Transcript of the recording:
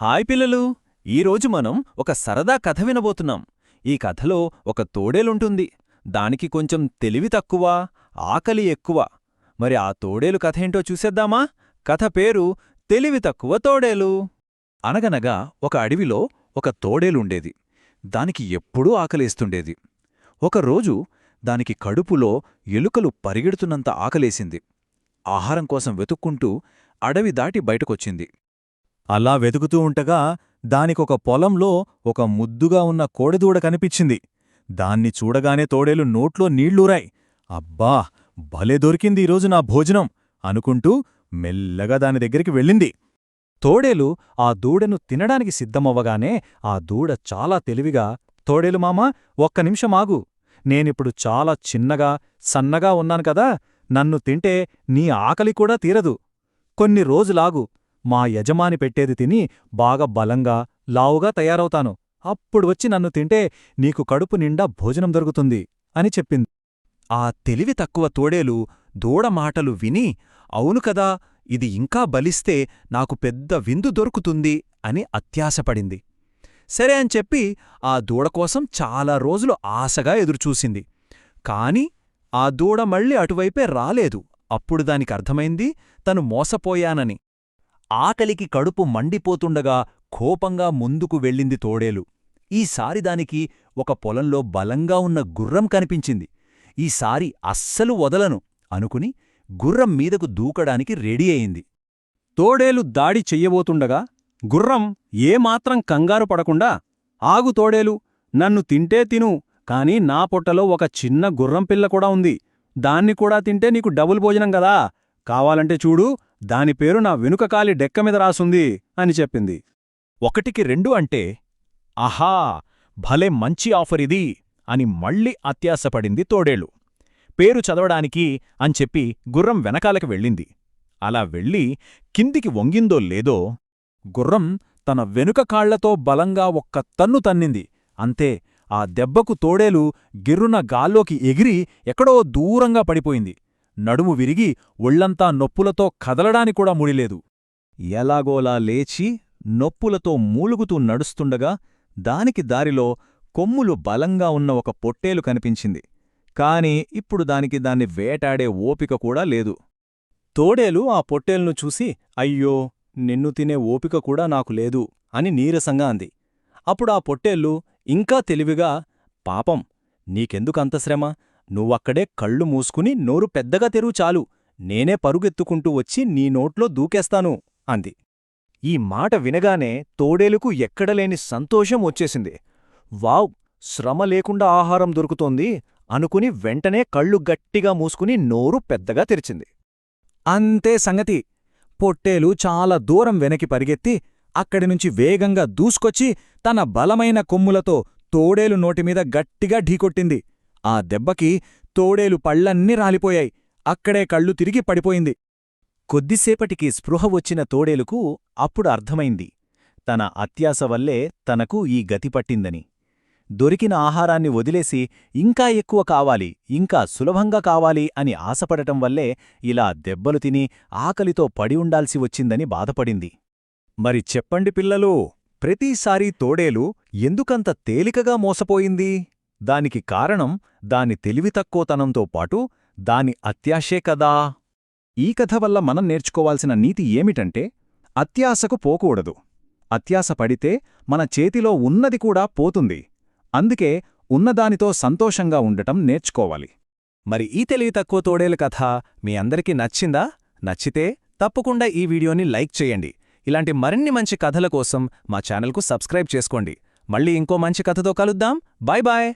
Hi పిల్లలు! ఈరోజు మనం ఒక సరదా కథ వినబోతున్నాం. ఈ కథలో ఒక తోడేలుంటుంది. దానికి కొంచెం తెలివి తక్కువ ఆకలి ఎక్కువ. మరి ఆ తోడేలు కథేంటో చూసేద్దామా? కథ పేరు తెలివి తక్కువ తోడేలు. అనగనగా ఒక అడవిలో ఒక తోడేలుండేది. దానికి ఎప్పుడూ ఆకలేస్తుండేది. ఒకరోజు దానికి కడుపులో ఎలుకలు పరిగెడుతున్నంత ఆకలేసింది. ఆహారం కోసం వెతుక్కుంటూ అడవి దాటి బయటకొచ్చింది. అలా వెతుకుతూ ఉంటగా దానికొక పొలంలో ఒక ముద్దుగా ఉన్న కోడెదూడ కనిపించింది. దాన్ని చూడగానే తోడేలు నోట్లో నీళ్ళూరాయి అబ్బా భలే దొరికింది ఈరోజు నా భోజనం అనుకుంటూ మెల్లగా దాని దగ్గరికి వెళ్ళింది. తోడేలు ఆ దూడను తినడానికి సిద్ధమవ్వగానే ఆ దూడ చాలా తెలివిగా తోడేలు మామా ఒక్క నిమిషమాగు నేనిప్పుడు చాలా చిన్నగా సన్నగా ఉన్నాను కదా నన్ను తింటే నీ ఆకలి కూడా తీరదు. కొన్ని రోజులాగు. మా యజమాని పెట్టేది తిని బాగా బలంగా లావుగా తయారవుతాను. అప్పుడు వచ్చి నన్ను తింటే నీకు కడుపు నిండా భోజనం దొరుకుతుంది అని చెప్పింది. ఆ తెలివి తక్కువ తోడేలు దూడ మాటలు విని అవును కదా ఇది ఇంకా బలిస్తే నాకు పెద్ద విందు దొరుకుతుంది అని అత్యాశపడింది. సరే అని చెప్పి ఆ దూడ కోసం చాలా రోజులు ఆశగా ఎదురుచూసింది. కాని ఆ దూడ మళ్ళీ అటువైపే రాలేదు. అప్పుడు దానికి అర్థమైంది తను మోసపోయానని. ఆకలికి కడుపు మండిపోతుండగా కోపంగా ముందుకు వెళ్ళింది తోడేలు. ఈసారి దానికి ఒక పొలంలో బలంగా ఉన్న గుర్రం కనిపించింది. ఈసారి అస్సలు వదలను అనుకుని గుర్రం మీదకు దూకడానికి రెడీ అయింది. తోడేలు దాడి చెయ్యబోతుండగా గుర్రం ఏమాత్రం కంగారు పడకుండా ఆగు తోడేలు నన్ను తింటే తిను కాని నా పొట్టలో ఒక చిన్న గుర్రం పిల్ల కూడా ఉంది. దాన్ని కూడా తింటే నీకు డబుల్ భోజనం గదా కావాలంటే చూడు దాని పేరు నా వెనుకకాలి డెక్కమీద డెక్క మీద రాసుంది అని చెప్పింది. ఒకటికి రెండు అంటే ఆహా భలే మంచి ఆఫర్ ఇది అని మళ్ళీ అత్యాశపడింది తోడేలు పేరు చదవడానికి అంచెప్పి గుర్రం వెనకాలకి వెళ్ళింది. అలా వెళ్ళి కిందికి వంగిందో లేదో గుర్రం తన వెనుక కాళ్ళతో బలంగా ఒక్క తన్ను తన్నింది. అంతే ఆ దెబ్బకు తోడేలు గిర్రున గాల్లోకి ఎగిరి ఎక్కడో దూరంగా పడిపోయింది. నడుము విరిగి ఒళ్ళంతా నొప్పులతో కదలడానికూడా ముడిలేదు. ఎలాగోలా లేచి నొప్పులతో మూలుగుతూ నడుస్తుండగా దానికి దారిలో కొమ్ములు బలంగా ఉన్న ఒక పొట్టేలు కనిపించింది. కాని ఇప్పుడు దానికి దాన్ని వేటాడే ఓపిక కూడా లేదు. తోడేలు ఆ పొట్టేలును చూసి అయ్యో నిన్ను తినే ఓపిక కూడా నాకు లేదు అని నీరసంగా అంది. అప్పుడు ఆ పొట్టేళ్ళు ఇంకా తెలివిగా పాపం నీకెందుకంత శ్రమ? నువ్వక్కడే కళ్ళు మూసుకుని నోరు పెద్దగా తెరువు చాలు. నేనే పరుగెత్తుకుంటూ వచ్చి నీ నోట్లో దూకేస్తాను అంది. ఈ మాట వినగానే తోడేలుకు ఎక్కడలేని సంతోషం వచ్చేసింది. వావ్ శ్రమ లేకుండా ఆహారం దొరుకుతోంది అనుకుని వెంటనే కళ్ళు గట్టిగా మూసుకుని నోరు పెద్దగా తెరిచింది. అంతే సంగతి. పొట్టేలు చాలా దూరం వెనక్కి పరిగెత్తి అక్కడినుంచి వేగంగా దూసుకొచ్చి తన బలమైన కొమ్ములతో తోడేలు నోటిమీద గట్టిగా ఢీకొట్టింది. ఆ దెబ్బకి తోడేలు పళ్ళన్నీ రాలిపోయాయి. అక్కడే కళ్ళు తిరిగి పడిపోయింది. కొద్దిసేపటికి స్పృహ వచ్చిన తోడేలుకు అప్పుడు అర్థమైంది. తన అత్యాస వల్లే తనకు ఈ గతి పట్టిందని. దొరికిన ఆహారాన్ని వదిలేసి ఇంకా ఎక్కువ కావాలి ఇంకా సులభంగా కావాలి అని ఆశపడటం వల్లే ఇలా దెబ్బలు తిని ఆకలితో పడి ఉండాల్సి వచ్చిందని బాధపడింది. మరి చెప్పండి పిల్లలు ప్రతిసారీ తోడేలు ఎందుకంత తేలికగా మోసపోయింది? దానికి కారణం దాని తెలివితక్కువతనంతో పాటు దాని అత్యాశే కదా. ఈ కథ వల్ల మనం నేర్చుకోవాల్సిన నీతి ఏమిటంటే అత్యాశకు పోకూడదు. అత్యాశ పడితే మన చేతిలో ఉన్నది కూడా పోతుంది. అందుకే ఉన్నదానితో సంతోషంగా ఉండటం నేర్చుకోవాలి. మరి ఈ తెలివి తక్కువ తోడేలు కథ మీ అందరికీ నచ్చిందా? నచ్చితే తప్పకుండా ఈ వీడియోని లైక్ చేయండి. ఇలాంటి మరిన్ని మంచి కథల కోసం మా ఛానల్కు సబ్స్క్రైబ్ చేసుకోండి. మళ్ళీ ఇంకో మంచి కథతో కలుద్దాం. Bye bye!